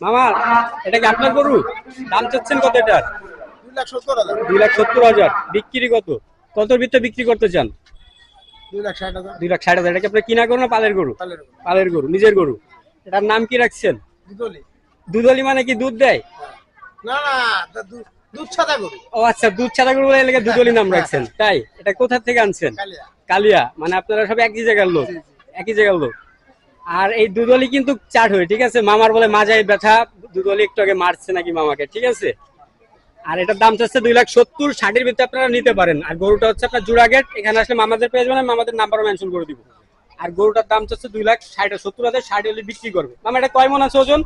মামা এটা কি আপনার গরু? দাম চাচ্ছেন কত এটার? দুই লাখ সত্তর হাজার। বিক্রি কত? কত ভিতরে বিক্রি করতে চান? দুই লাখ ষাট হাজার। এটা কি আপনার কিনা গরু না পালের গরু? পালের গরু। নিজের গরু। এটার নাম কি রাখছেন? দুধলি। মানে কি দুধ দেয়? না না দুধ সাদা গরু। ও আচ্ছা দুধ ছাড়া গরু বলে এলাকায় দুধলি নাম রাখছেন। তাই এটা কোথা থেকে আনছেন? কালিয়া। মানে আপনারা সব একই জায়গার লোক। একই জায়গার লোক। আর এই দুধলি কিন্তু চাট হয়ে ঠিক আছে? মামার বলে মাজায় ব্যথা দুধলি একটু আগে মারছে নাকি মামাকে ঠিক আছে? আর এটার দাম চাচ্ছে দুই লাখ সত্তর ষাটের ভিতরে আপনারা নিতে পারেন। আর গরুটা হচ্ছে আপনার জোড়া গেট এখানে আসলে মামাদের পেয়ে যাবেন মামাদের নাম্বারও মেনশন করে দিব। আর গরুটার দাম চাচ্ছে দুই লাখ ষাট সত্তর হাজার ষাট হলে বিক্রি করবে। মামা এটা কয় মন আছে ওজন?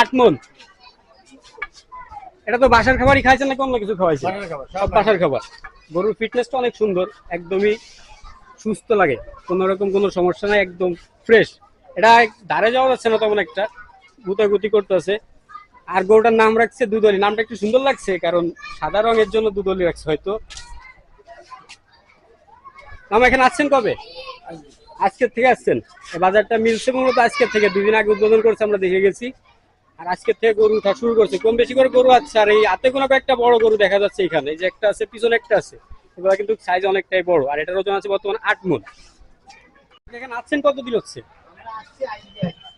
আট মন। এটা তো বাসার খাবারই খাইছেন নাকি অন্য কিছু খাওয়াইছে বাসার খাবার, সব সব বাসার খাবার। গরুর ফিটনেসটা অনেক সুন্দর একদমই সুস্থ লাগে, কোনো রকম কোনো সমস্যা নাই, একদম ফ্রেশ এটা ধারে যাওয়া যাচ্ছে না তেমন একটা, গুতাগুতি করতেছে। আর গরুটার নাম রাখছে দুদলি নামটা একটু সুন্দর লাগছে, কারণ সাদা রঙের জন্য দুদলি রাখছে হয়তো। মামা, এখানে আসছেন কবে? আজকের থেকে আসছেন। বাজারটা মিলছে মূলত আজকের থেকে, দুদিন আগে উদ্বোধন করছে, আমরা দেখে গেছি। আর আজকের থেকে গরু উঠা শুরু করছে। কম বেশি করে গরু আছে, আর এই হাতে কোনো একটা বড় গরু দেখা যাচ্ছে এখানে। যে একটা আছে, পিছনে একটা আছে। এগুলো কিন্তু সাইজ অনেকটাই বড়, আর এটার ওজন আছে বর্তমানে আট মন। এখানে আসছেন কতদিন হচ্ছে?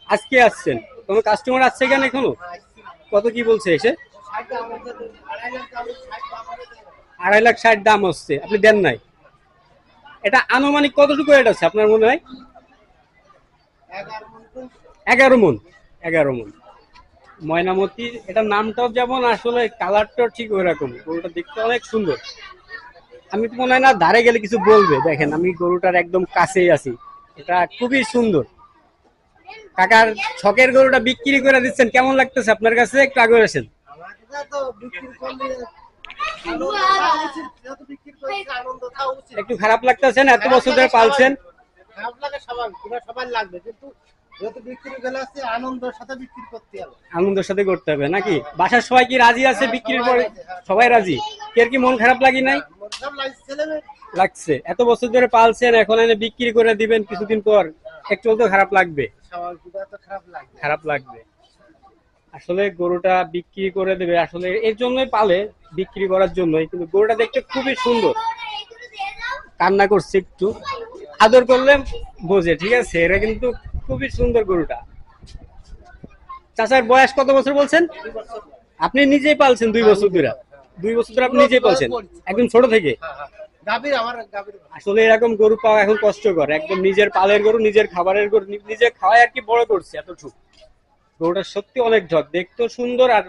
আজকে আসছেন। কোনো কাস্টমার আসছে এখানে এখনও? কত কি বলছে এসে? আড়াই লাখ ষাট দাম হচ্ছে, আপনি দেন নাই। এটা আনুমানিক কতটুকু রেট আছে আপনার মনে হয়? এগারো মন। এগারো মন। ময়নামতি, এটার নামটাও যেমন আসলে কালারটাও ঠিক ওই রকম গরুটা দেখতে অনেক সুন্দর। আমি তো মনে হয় না ধারে গেলে কিছু বলবে। দেখেন আমি গরুটার একদম কাছেই আছি। এটা খুবই সুন্দর। কাকার ছকের গরুটা বিক্রি করে দিচ্ছেন কেমন লাগতেছে আপনার কাছে? একটু আগে আসেন। একটু খারাপ লাগতেছে না? এত বছর ধরে পালছেন? আনন্দের সাথে করতে হবে। নাকি? বাসার সবাই কি রাজি আছে বিক্রির পরে? সবাই রাজি? কের কি মন খারাপ লাগি নাই? লাগছে। এত বছর ধরে পালছেন এখন এনে বিক্রি করে দিবেন কিছুদিন পর। একটু তো খারাপ লাগবে। খারাপ লাগবে। আসলে গরুটা বিক্রি করে দেবে। আসলে এর জন্যই পালে বিক্রি করার জন্যই কিন্তু গরুটা দেখতে খুবই সুন্দর। কান্না করছে একটু। আদর করলে বোঝে ঠিক আছে? এরা কিন্তু খুবই সুন্দর গরুটা। চাচার বয়স কত বছর বলছেন? আপনি নিজেই পালছেন দুই বছর ধরে। দুই বছর ধরে আপনি নিজেই পাচ্ছেন একদম ছোট থেকে? হ্যাঁ, হ্যাঁ। গাভীর আসলে এরকম গরু পাওয়া এখন কষ্টকর। একদম নিজের পালের গরু নিজের খাবারের গরু নিজে খাওয়াই আর কি বড় করছে এতটুকু। গরুটা সত্যি অনেক ঝক দেখতেও সুন্দর আর